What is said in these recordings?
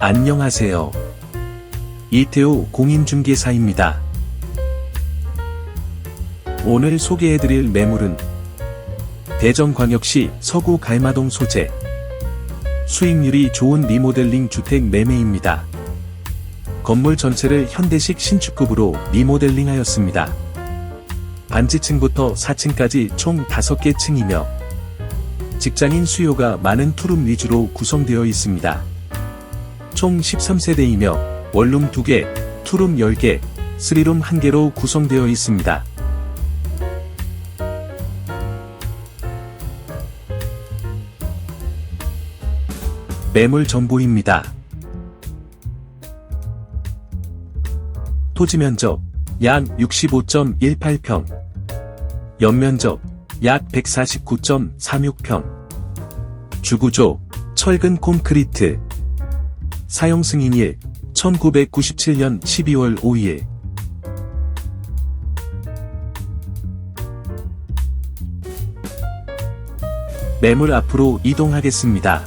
안녕하세요. 이태호 공인중개사입니다. 오늘 소개해드릴 매물은 대전광역시 서구 갈마동 소재 수익률이 좋은 리모델링 주택 매매입니다. 건물 전체를 현대식 신축급으로 리모델링하였습니다. 반지층부터 4층까지 총 5개 층이며 직장인 수요가 많은 투룸 위주로 구성되어 있습니다. 총 13세대이며 원룸 2개, 투룸 10개, 스리룸 1개로 구성되어 있습니다. 매물 정보입니다. 토지 면적 약 65.18평, 연면적 약 149.36평, 주구조 철근 콘크리트, 사용 승인일 1997년 12월 5일. 매물 앞으로 이동하겠습니다.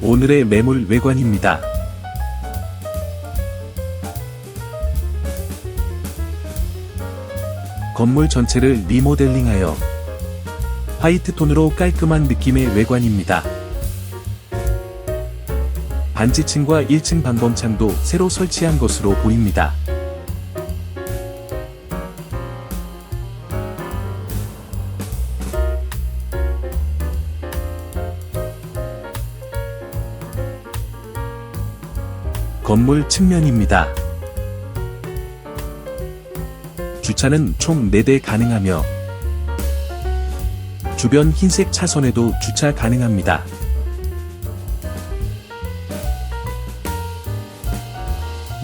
오늘의 매물 외관입니다. 건물 전체를 리모델링하여 화이트 톤으로 깔끔한 느낌의 외관입니다. 반지층과 1층 방범창도 새로 설치한 것으로 보입니다. 건물 측면입니다. 주차는 총 4대 가능하며 주변 흰색 차선에도 주차 가능합니다.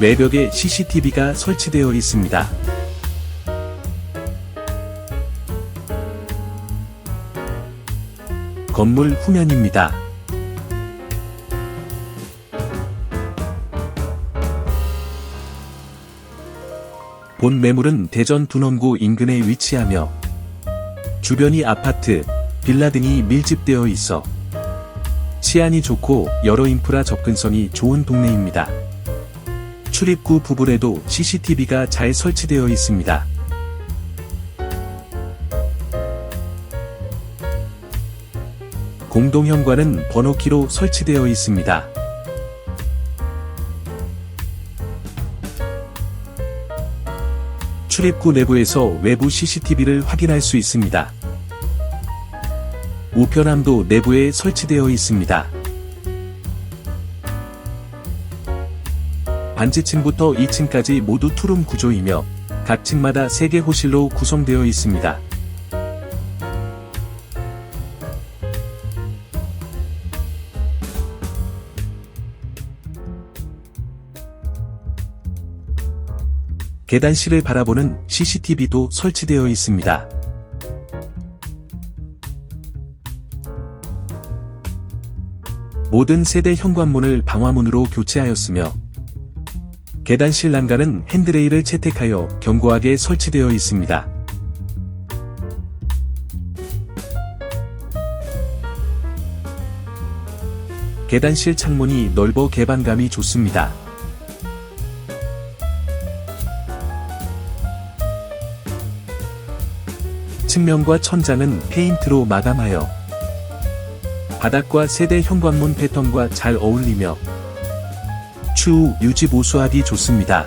외벽에 CCTV가 설치되어 있습니다. 건물 후면입니다. 본 매물은 대전 둔원구 인근에 위치하며 주변이 아파트, 빌라 등이 밀집되어 있어 치안이 좋고 여러 인프라 접근성이 좋은 동네입니다. 출입구 부분에도 CCTV가 잘 설치되어 있습니다. 공동현관은 번호키로 설치되어 있습니다. 출입구 내부에서 외부 CCTV를 확인할 수 있습니다. 우편함도 내부에 설치되어 있습니다. 반지층부터 2층까지 모두 투룸 구조이며 각 층마다 3개 호실로 구성되어 있습니다. 계단실을 바라보는 CCTV도 설치되어 있습니다. 모든 세대 현관문을 방화문으로 교체하였으며 계단실 난간은 핸드레일을 채택하여 견고하게 설치되어 있습니다. 계단실 창문이 넓어 개방감이 좋습니다. 측면과 천장은 페인트로 마감하여 바닥과 세대 현관문 패턴과 잘 어울리며 추후 유지 보수하기 좋습니다.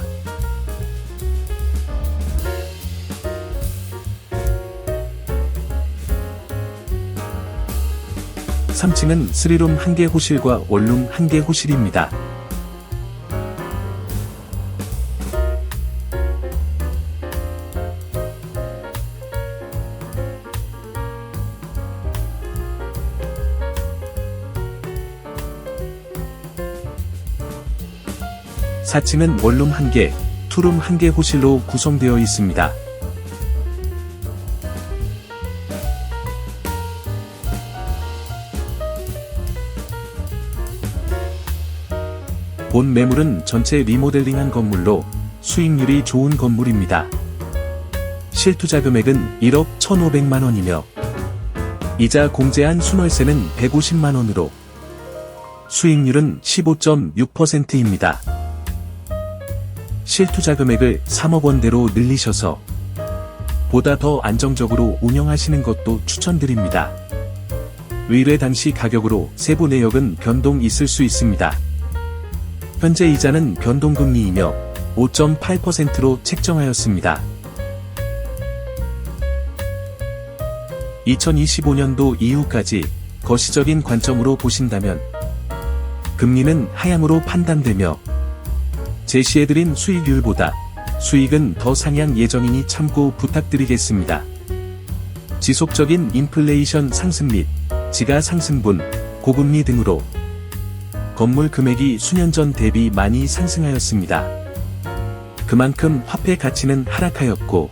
삼층은 스리룸 1개 호실과 원룸 1개 호실입니다. 사층은 원룸 1개, 투룸 1개 호실로 구성되어 있습니다. 본 매물은 전체 리모델링한 건물로 수익률이 좋은 건물입니다. 실투자 금액은 1억 1,500만 원이며 이자 공제한 순월세는 150만 원으로 수익률은 15.6%입니다. 실투자 금액을 3억 원대로 늘리셔서 보다 더 안정적으로 운영하시는 것도 추천드립니다. 의뢰 당시 가격으로 세부 내역은 변동 있을 수 있습니다. 현재 이자는 변동금리이며 5.8%로 책정하였습니다. 2025년도 이후까지 거시적인 관점으로 보신다면 금리는 하향으로 판단되며 제시해드린 수익률보다 수익은 더 상향 예정이니 참고 부탁드리겠습니다. 지속적인 인플레이션 상승 및 지가 상승분, 고금리 등으로 건물 금액이 수년 전 대비 많이 상승하였습니다. 그만큼 화폐 가치는 하락하였고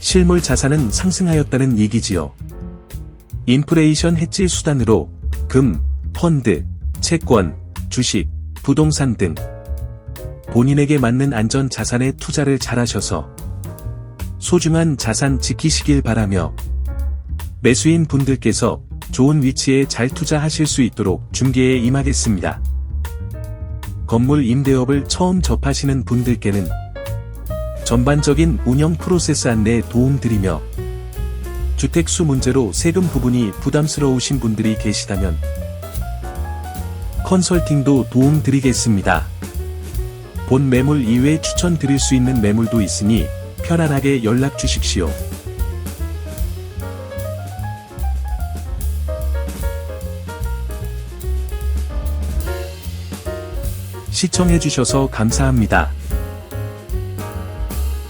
실물 자산은 상승하였다는 얘기지요. 인플레이션 해지 수단으로 금, 펀드, 채권, 주식, 부동산 등 본인에게 맞는 안전 자산에 투자를 잘하셔서 소중한 자산 지키시길 바라며 매수인 분들께서 좋은 위치에 잘 투자하실 수 있도록 중개에 임하겠습니다. 건물 임대업을 처음 접하시는 분들께는 전반적인 운영 프로세스 안내 도움드리며 주택수 문제로 세금 부분이 부담스러우신 분들이 계시다면 컨설팅도 도움드리겠습니다. 본 매물 이외에 추천드릴 수 있는 매물도 있으니 편안하게 연락 주십시오. 시청해주셔서 감사합니다.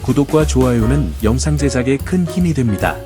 구독과 좋아요는 영상 제작에 큰 힘이 됩니다.